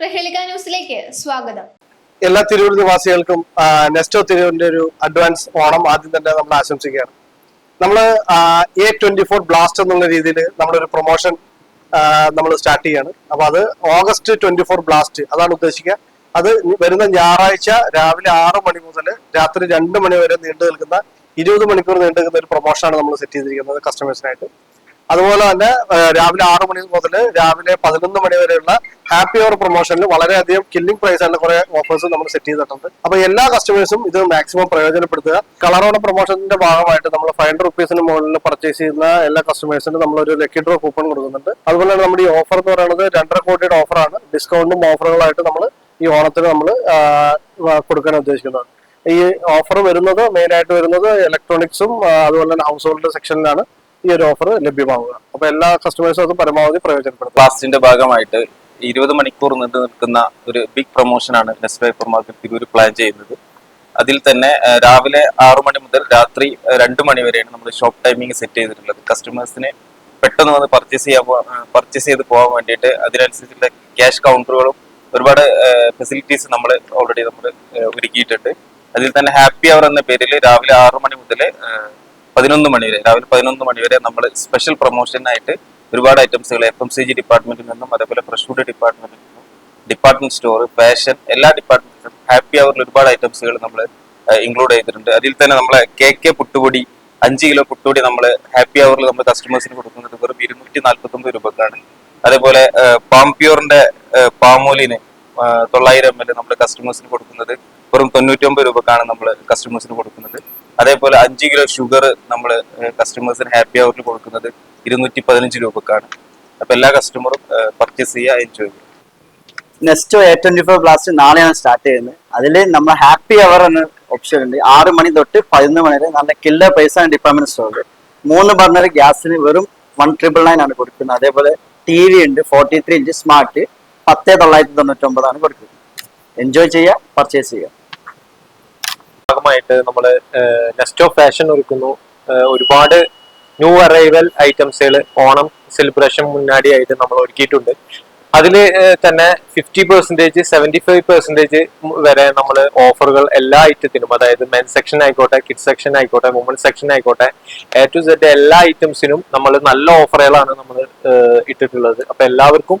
പ്രഹേളിക ന്യൂസിലേക്ക് സ്വാഗതം. എല്ലാ തിരൂർ നിവാസികൾക്കും നെസ്റ്റോ തിരൂരിന്റെ ഒരു അഡ്വാൻസ് ഓണം ആദ്യം തന്നെ നമ്മൾ ആശംസിക്കുകയാണ്. നമ്മൾ എ ട്വന്റി ഫോർ ബ്ലാസ്റ്റ് എന്നുള്ള രീതിയിൽ നമ്മളൊരു പ്രൊമോഷൻ നമ്മൾ സ്റ്റാർട്ട് ചെയ്യാണ്. അപ്പൊ അത് ഓഗസ്റ്റ് ട്വന്റി ഫോർ ബ്ലാസ്റ്റ് അതാണ് ഉദ്ദേശിക്കുക. അത് വരുന്ന ഞായറാഴ്ച രാവിലെ ആറ് മണി മുതൽ രാത്രി രണ്ട് മണി വരെ നീണ്ടു നിൽക്കുന്ന ഇരുപത് മണിക്കൂർ നീണ്ടു നിൽക്കുന്ന ഒരു പ്രൊമോഷനാണ് നമ്മൾ സെറ്റ് ചെയ്തിരിക്കുന്നത് കസ്റ്റമേഴ്സിനായിട്ട് അതുപോലെ തന്നെ രാവിലെ ആറ് മണി മുതൽ രാവിലെ പതിനൊന്ന് മണി വരെയുള്ള ഹാപ്പി അവർ പ്രൊമോഷനിൽ വളരെയധികം കില്ലിംഗ് പ്രൈസ് ആയിട്ടുള്ള കുറെ ഓഫേഴ്സ് നമ്മൾ സെറ്റ് ചെയ്തിട്ടുണ്ട്. അപ്പൊ എല്ലാ കസ്റ്റമേഴ്സും ഇത് മാക്സിമം പ്രയോജനപ്പെടുത്തുക. കളറോണ പ്രൊമോഷന്റെ ഭാഗമായിട്ട് നമ്മൾ ഫൈവ് ഹൺഡ്രഡ് റുപ്പീസിന് മുകളിൽ പർച്ചേസ് ചെയ്യുന്ന എല്ലാ കസ്റ്റമേഴ്സിനും നമ്മൾ ഒരു ലക്കി ഡ്രോ കൂപ്പൺ കൊടുക്കുന്നുണ്ട്. അതുപോലെ നമ്മുടെ ഈ ഓഫർ എന്ന് പറയുന്നത് രണ്ടര കോടിയുടെ ഓഫറാണ് ഡിസ്കൗണ്ടും ഓഫറുകളായിട്ട് നമ്മൾ ഈ ഓണത്തിന് നമ്മൾ കൊടുക്കാൻ ഉദ്ദേശിക്കുന്നത് ഈ ഓഫർ വരുന്നത് മെയിൻ ആയിട്ട് വരുന്നത് ഇലക്ട്രോണിക്സും അതുപോലെ തന്നെ ഹൗസ് ഹോൾഡ് സെക്ഷനിലാണ് ഈ ഒരു ഓഫർ ലഭ്യമാവുക. അപ്പൊ എല്ലാ കസ്റ്റമേഴ്സും അത് പരമാവധി പ്രയോജനപ്പെടുത്തുക. ബ്ലാസ്റ്റിന്റെ ഭാഗമായിട്ട് ഇരുപത് മണിക്കൂർ നീണ്ടു നിൽക്കുന്ന ഒരു ബിഗ് പ്രൊമോഷനാണ് Nest hypermarket Tirur plan ചെയ്യുന്നത്. അതിൽ തന്നെ രാവിലെ ആറു മണി മുതൽ രാത്രി രണ്ടു മണി വരെയാണ് നമ്മൾ ഷോപ്പ് ടൈമിംഗ് സെറ്റ് ചെയ്തിട്ടുള്ളത്. കസ്റ്റമേഴ്സിന് പെട്ടെന്ന് വന്ന് പർച്ചേസ് ചെയ്യാൻ പർച്ചേസ് ചെയ്ത് പോകാൻ വേണ്ടിയിട്ട് അതിനനുസരിച്ചുള്ള ക്യാഷ് കൗണ്ടറുകളും ഒരുപാട് ഫെസിലിറ്റീസ് നമ്മൾ ഓൾറെഡി നമ്മൾ ഒരുക്കിയിട്ടുണ്ട്. അതിൽ തന്നെ ഹാപ്പി അവർ എന്ന പേരിൽ രാവിലെ ആറു മണി മുതൽ പതിനൊന്ന് മണി വരെ രാവിലെ പതിനൊന്ന് മണി വരെ നമ്മൾ സ്പെഷ്യൽ പ്രൊമോഷനായിട്ട് ഒരുപാട് ഐറ്റംസുകൾ എഫ് എം സി ജി ഡിപ്പാർട്ട്മെന്റിൽ നിന്നും അതേപോലെ ഫുഡ് ഡിപ്പാർട്ട്മെന്റിൽ നിന്നും ഡിപ്പാർട്ട്മെന്റ് സ്റ്റോർ ഫാഷൻ എല്ലാ ഡിപ്പാർട്ട്മെന്റിലും ഹാപ്പി അവറിൽ ഒരുപാട് ഐറ്റംസുകൾ നമ്മൾ ഇൻക്ലൂഡ് ചെയ്തിട്ടുണ്ട്. അതിൽ തന്നെ നമ്മളെ കെ കെ പുട്ടുപൊടി അഞ്ച് കിലോ പുട്ടുപൊടി നമ്മൾ ഹാപ്പി അവറിൽ നമ്മൾ കസ്റ്റമേഴ്സിന് കൊടുക്കുന്നത് വെറും ഇരുന്നൂറ്റി നാൽപ്പത്തി ഒമ്പത് രൂപക്കാണ് അതേപോലെ പാം പ്യൂറിന്റെ പാമോലിന് തൊള്ളായിരം എം എൽ നമ്മൾ കസ്റ്റമേഴ്സിന് കൊടുക്കുന്നത് വെറും തൊണ്ണൂറ്റി ഒമ്പത് രൂപക്കാണ് നമ്മൾ കസ്റ്റമേഴ്സിന് കൊടുക്കുന്നത്. അതേപോലെ അഞ്ച് കിലോ ഷുഗർ നമ്മൾ കസ്റ്റമേഴ്സിന് ഹാപ്പി അവറിൽ കൊടുക്കുന്നത് ഇരുന്നൂറ്റി പതിനഞ്ച് രൂപക്കാണ്. അപ്പൊ എല്ലാ കസ്റ്റമറും പർച്ചേസ് ചെയ്യുക എൻജോയ് ചെയ്യുക. Next a twenty four blast നാളെയാണ് സ്റ്റാർട്ട് ചെയ്യുന്നത്. അതിൽ നമ്മൾ ഹാപ്പി അവർ എന്ന ഓപ്ഷൻ ഉണ്ട്. ആറ് മണി തൊട്ട് പതിനൊന്ന് മണി വരെ നല്ല കില്ലർ പൈസ ഡിപ്പാർട്ട്മെന്റ് സ്റ്റോറിൽ മൂന്ന് ബർണർ ഗ്യാസിന് വെറും വൺ ട്രിപ്പിൾ നയൻ ആണ് കൊടുക്കുന്നത്. അതേപോലെ ടി വി ഉണ്ട് ഫോർട്ടി ത്രീ ഇഞ്ച് സ്മാർട്ട് പത്ത് തൊള്ളായിരത്തി തൊണ്ണൂറ്റി ഒമ്പതാണ് കൊടുക്കുന്നത്. എൻജോയ് ചെയ്യുക പർച്ചേസ് ചെയ്യുക. ഭാഗമായിട്ട് നമ്മൾ നെസ്റ്റോ ഫാഷൻ ഒരുക്കുന്നു. ഒരുപാട് ന്യൂ അറൈവൽ ഐറ്റംസുകൾ ഓണം സെലിബ്രേഷൻ മുന്നാടിയായിട്ട് നമ്മൾ ഒരുക്കിയിട്ടുണ്ട്. അതിൽ തന്നെ fifty percentage seventy five percentage വരെ നമ്മൾ ഓഫറുകൾ എല്ലാ ഐറ്റത്തിനും അതായത് മെൻ സെക്ഷൻ ആയിക്കോട്ടെ കിഡ് സെക്ഷൻ ആയിക്കോട്ടെ വുമൺ സെക്ഷൻ ആയിക്കോട്ടെ എ ടു സെഡ് എല്ലാ ഐറ്റംസിനും നമ്മൾ നല്ല ഓഫറുകളാണ് നമ്മൾ ഇട്ടിട്ടുള്ളത്. അപ്പൊ എല്ലാവർക്കും